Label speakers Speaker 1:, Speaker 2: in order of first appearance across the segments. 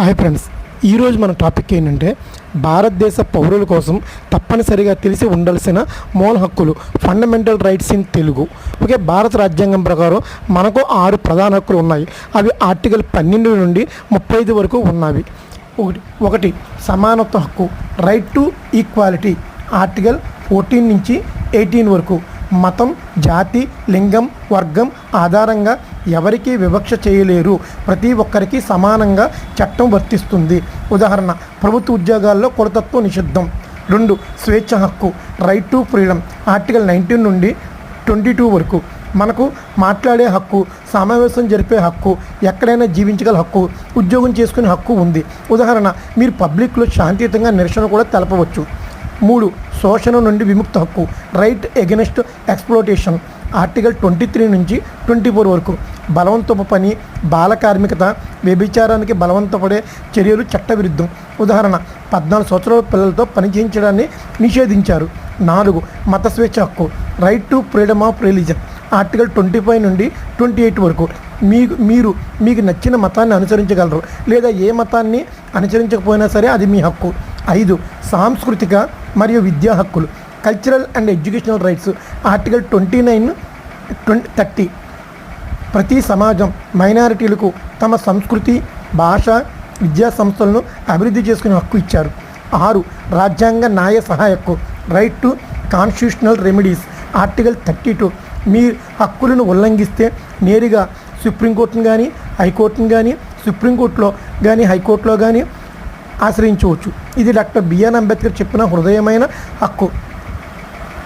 Speaker 1: Hi friends. ఈరోజు మన topic ఏంటంటే భారతదేశ పౌరుల కోసం తప్పనిసరిగా తెలిసి ఉండాల్సిన మూల హక్కులు fundamental rights in Telugu. Okay భారత రాజ్యాంగం ప్రకారం మనకు ఆరు ప్రధాన హక్కులు ఉన్నాయి. అవి ఆర్టికల్ పన్నెండు నుండి ముప్పై ఐదు వరకు ఉన్నవి. ఒకటి ఒకటి సమానత్వ హక్కు right to equality article fourteen నుంచి ఎయిటీన్ వరకు. మతం జాతి లింగం వర్గం ఆధారంగా ఎవరికీ వివక్ష చేయలేరు. ప్రతి ఒక్కరికి సమానంగా చట్టం వర్తిస్తుంది. ఉదాహరణ ప్రభుత్వ ఉద్యోగాల్లో కొరతత్వం నిషిద్ధం. రెండు స్వేచ్ఛ హక్కు right to freedom article nineteen నుండి ట్వంటీ టూ వరకు. మనకు మాట్లాడే హక్కు సమావేశం జరిపే హక్కు ఎక్కడైనా జీవించగల హక్కు ఉద్యోగం చేసుకునే హక్కు ఉంది. ఉదాహరణ మీరు పబ్లిక్లో శాంతియుతంగా నిరసన కూడా తెలపవచ్చు. మూడు శోషణ నుండి విముక్త హక్కు. Right against exploitation article twenty three నుంచి ట్వంటీ ఫోర్ వరకు బలవంతపు పని బాల కార్మికత వ్యభిచారానికి బలవంతపడే చర్యలు చట్టవిరుద్ధం. ఉదాహరణ పద్నాలుగు సంవత్సరాల పిల్లలతో పని చేయించడాన్ని నిషేధించారు. నాలుగు మత స్వేచ్ఛ హక్కు right to freedom of religion article twenty five నుండి ట్వంటీ ఎయిట్ వరకు మీకు మీరు మీకు నచ్చిన మతాన్ని అనుసరించగలరు లేదా ఏ మతాన్ని అనుసరించకపోయినా సరే అది మీ హక్కు. ఐదు సాంస్కృతిక మరియు విద్యా హక్కులు. Cultural and educational rights article twenty nine twenty thirty ప్రతి సమాజం మైనారిటీలకు తమ సంస్కృతి భాష విద్యా సంస్థలను అభివృద్ధి చేసుకునే హక్కు ఇచ్చారు. ఆరు రాజ్యాంగ న్యాయ సహాయ హక్కు right to constitutional remedies article thirty two మీ హక్కులను ఉల్లంఘిస్తే నేరుగా సుప్రీంకోర్టును కానీ హైకోర్టును కానీ సుప్రీంకోర్టులో కానీ హైకోర్టులో కానీ ఆశ్రయించవచ్చు. ఇది డాక్టర్ బిఆర్ అంబేద్కర్ చెప్పిన హృదయమైన హక్కు.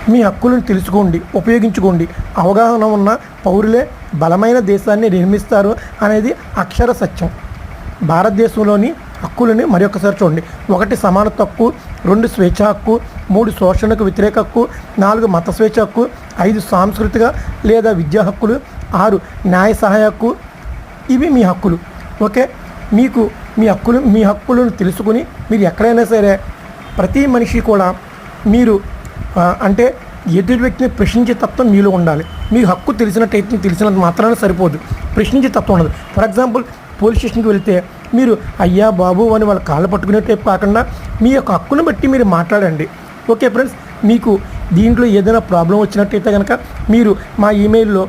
Speaker 1: మీ హక్కులను తెలుసుకోండి ఉపయోగించుకోండి. అవగాహన ఉన్న పౌరులే బలమైన దేశాన్ని నిర్మిస్తారు అనేది అక్షర సత్యం. భారతదేశంలోని హక్కులని మరొకసారి చూడండి. ఒకటి సమానత హక్కు రెండు స్వేచ్ఛ హక్కు మూడు శోషణకు వ్యతిరేక హక్కు నాలుగు మత స్వేచ్ఛ హక్కు ఐదు సాంస్కృతిక లేదా విద్యా హక్కులు ఆరు న్యాయ సహాయ హక్కు. ఇవి మీ హక్కులు. ఓకే? మీకు మీ హక్కులు మీ హక్కులను తెలుసుకుని మీరు ఎక్కడైనా సరే ప్రతి మనిషి కూడా మీరు అంటే ఎదుటి వ్యక్తిని ప్రశ్నించే తత్వం మీలో ఉండాలి. మీ హక్కు తెలిసినట్టయితే తెలిసినంత మాత్రాన సరిపోదు. ప్రశ్నించే తత్వం ఉండదు. ఫర్ ఎగ్జాంపుల్ పోలీస్ స్టేషన్కి వెళ్తే మీరు అయ్యా బాబు అని వాళ్ళ కాళ్ళు పట్టుకునే టైప్ కాకుండా మీ యొక్క హక్కును బట్టి మీరు మాట్లాడండి. Okay friends? మీకు దీంట్లో ఏదైనా ప్రాబ్లం వచ్చినట్టయితే కనుక మీరు మా ఈమెయిల్లో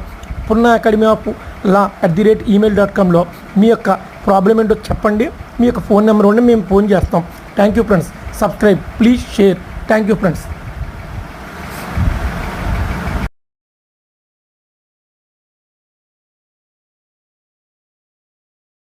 Speaker 1: Punna academy of law at the rate email dot కామ్లో మీ యొక్క ప్రాబ్లం ఏంటో చెప్పండి. మీ యొక్క ఫోన్ నెంబర్ ఉండి మేము ఫోన్ చేస్తాం. Thank you friends. Subscribe. Please share. Thank you friends.